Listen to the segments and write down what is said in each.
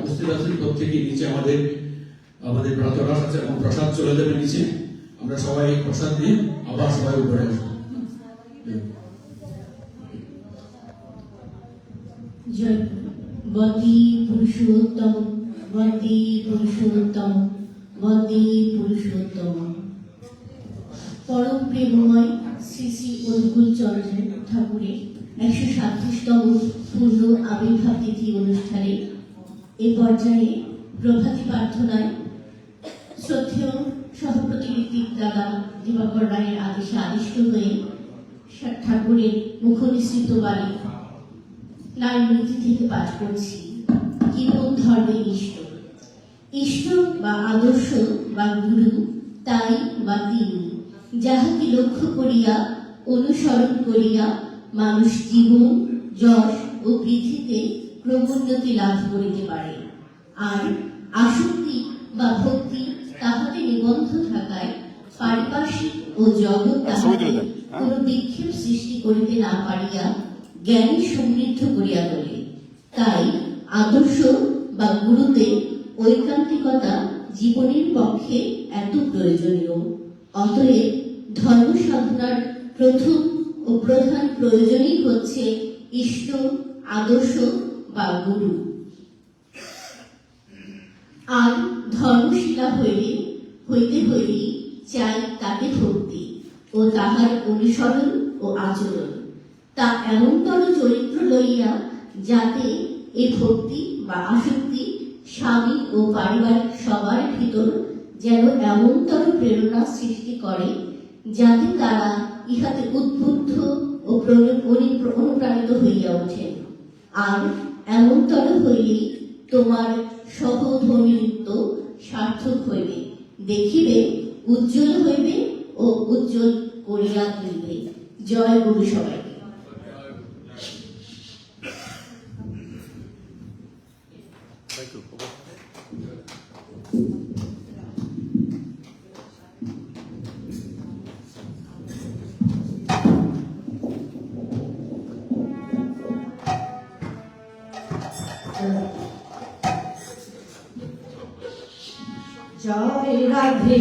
উপস্থিত আছেন প্রত্যেকে নিচে আমাদের আমাদের প্রাতরাস আছে এবং প্রসাদ চলে যাবে নিচে। আমরা সবাই প্রসাদ দিয়ে আবার সবাই উপরে আসব। পুরুষোত্তম পুরুষোত্তম পুরুষোত্তম। পরম প্রেমময় শ্রী শ্রী অনুকূল চন্দ্র ঠাকুরের একশো সাতত্রিশতম পূর্ণ আবির্ভাব তিথি অনুষ্ঠানে এই পর্যায়ে প্রভাতী প্রার্থনায় শ্রদ্ধেয় সহপ্রতিনিধি দাদা দিবাকর রায়ের আদেশে আদিষ্ট হয়ে ঠাকুরের মুখনিসৃত বাড়ি লাল নীতি থেকে পাঠ করছি। জীবন ধর্মে ইষ্ট? ইষ্ট বা আদর্শ বা গুরু, তাই বা তিনি। যাহাকে লক্ষ্য করিয়া, অনুসরণ করিয়া মানুষ জীবন, যশ ও পৃথিবীতে ক্রমোন্নতি লাভ করিতে পারে। আর আসক্তি বা ভক্তি তাহাতে নিবন্ধ থাকায় পারিপার্শ্বিক ও জগৎ তাহাতে কোন বিক্ষেপ সৃষ্টি করিতে না পারিয়া জ্ঞান সমৃদ্ধ করিয়া তোলে। তাই আদর্শ বা গুরুতে ঐকান্তিকতা জীবনের পক্ষে এত প্রয়োজনীয়। অতএব ধর্ম সাধনার প্রথম ও প্রধান প্রয়োজনই হচ্ছে ইষ্ট আদর্শ বা গুরু। আর ধর্মশীলা হইলে, হইতে হইলে চাই তাকে ভক্তি ও তাহার অনুসরণ ও আচরণ। তা এমনতর চরিত্র লইয়া যাতে এই ভক্তি বা আসক্তি স্বামী ও পারিবারিক সবার ভিতর যেন এমনতর প্রেরণা সৃষ্টি করে, যাতে তারা ইহাতে উদ্বুদ্ধ ও প্রণি- অনুপ্রাণিত হইয়া ওঠেন। আর এমনতর হইলে তোমার সহধর্মিত্ব সার্থক হইবে। দেখিবে, উজ্জ্বল হইবে ও উজ্জ্বল করিয়া তুলবে। জয় গুরু সবাইকে।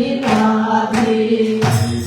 लीला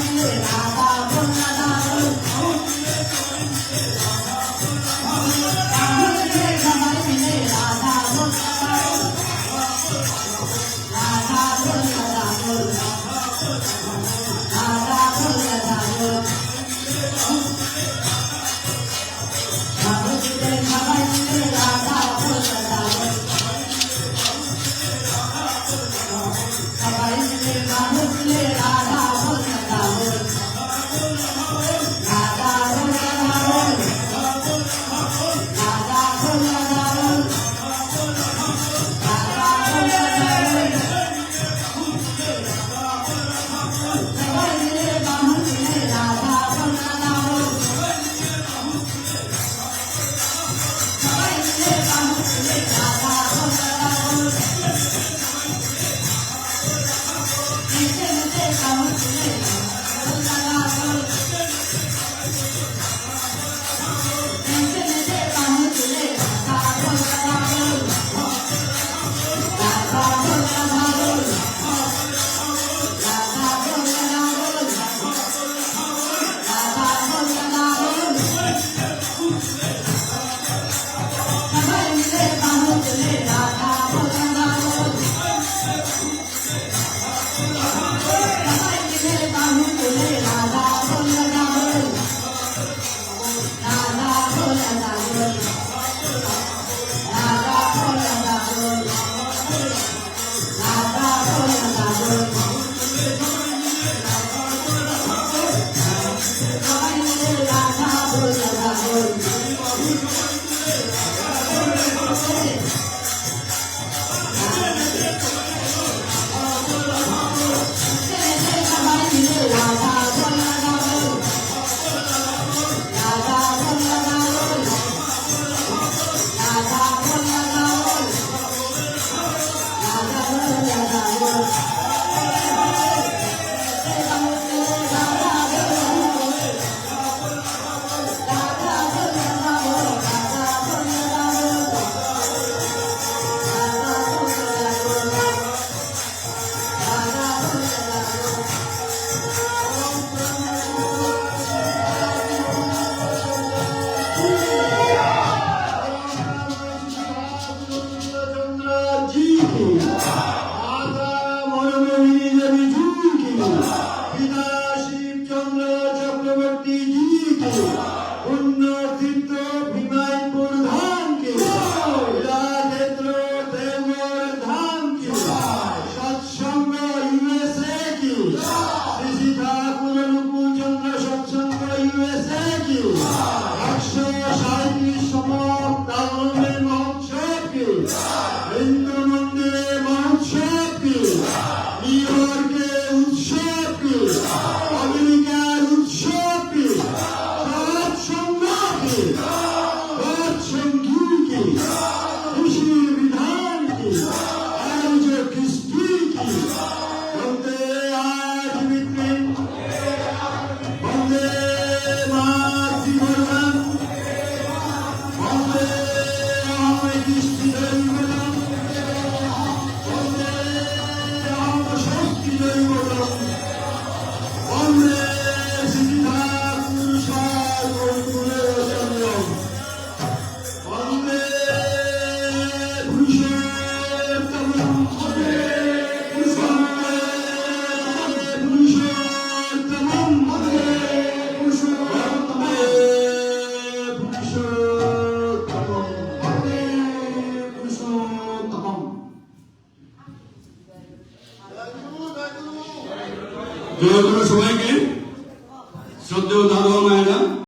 四八八。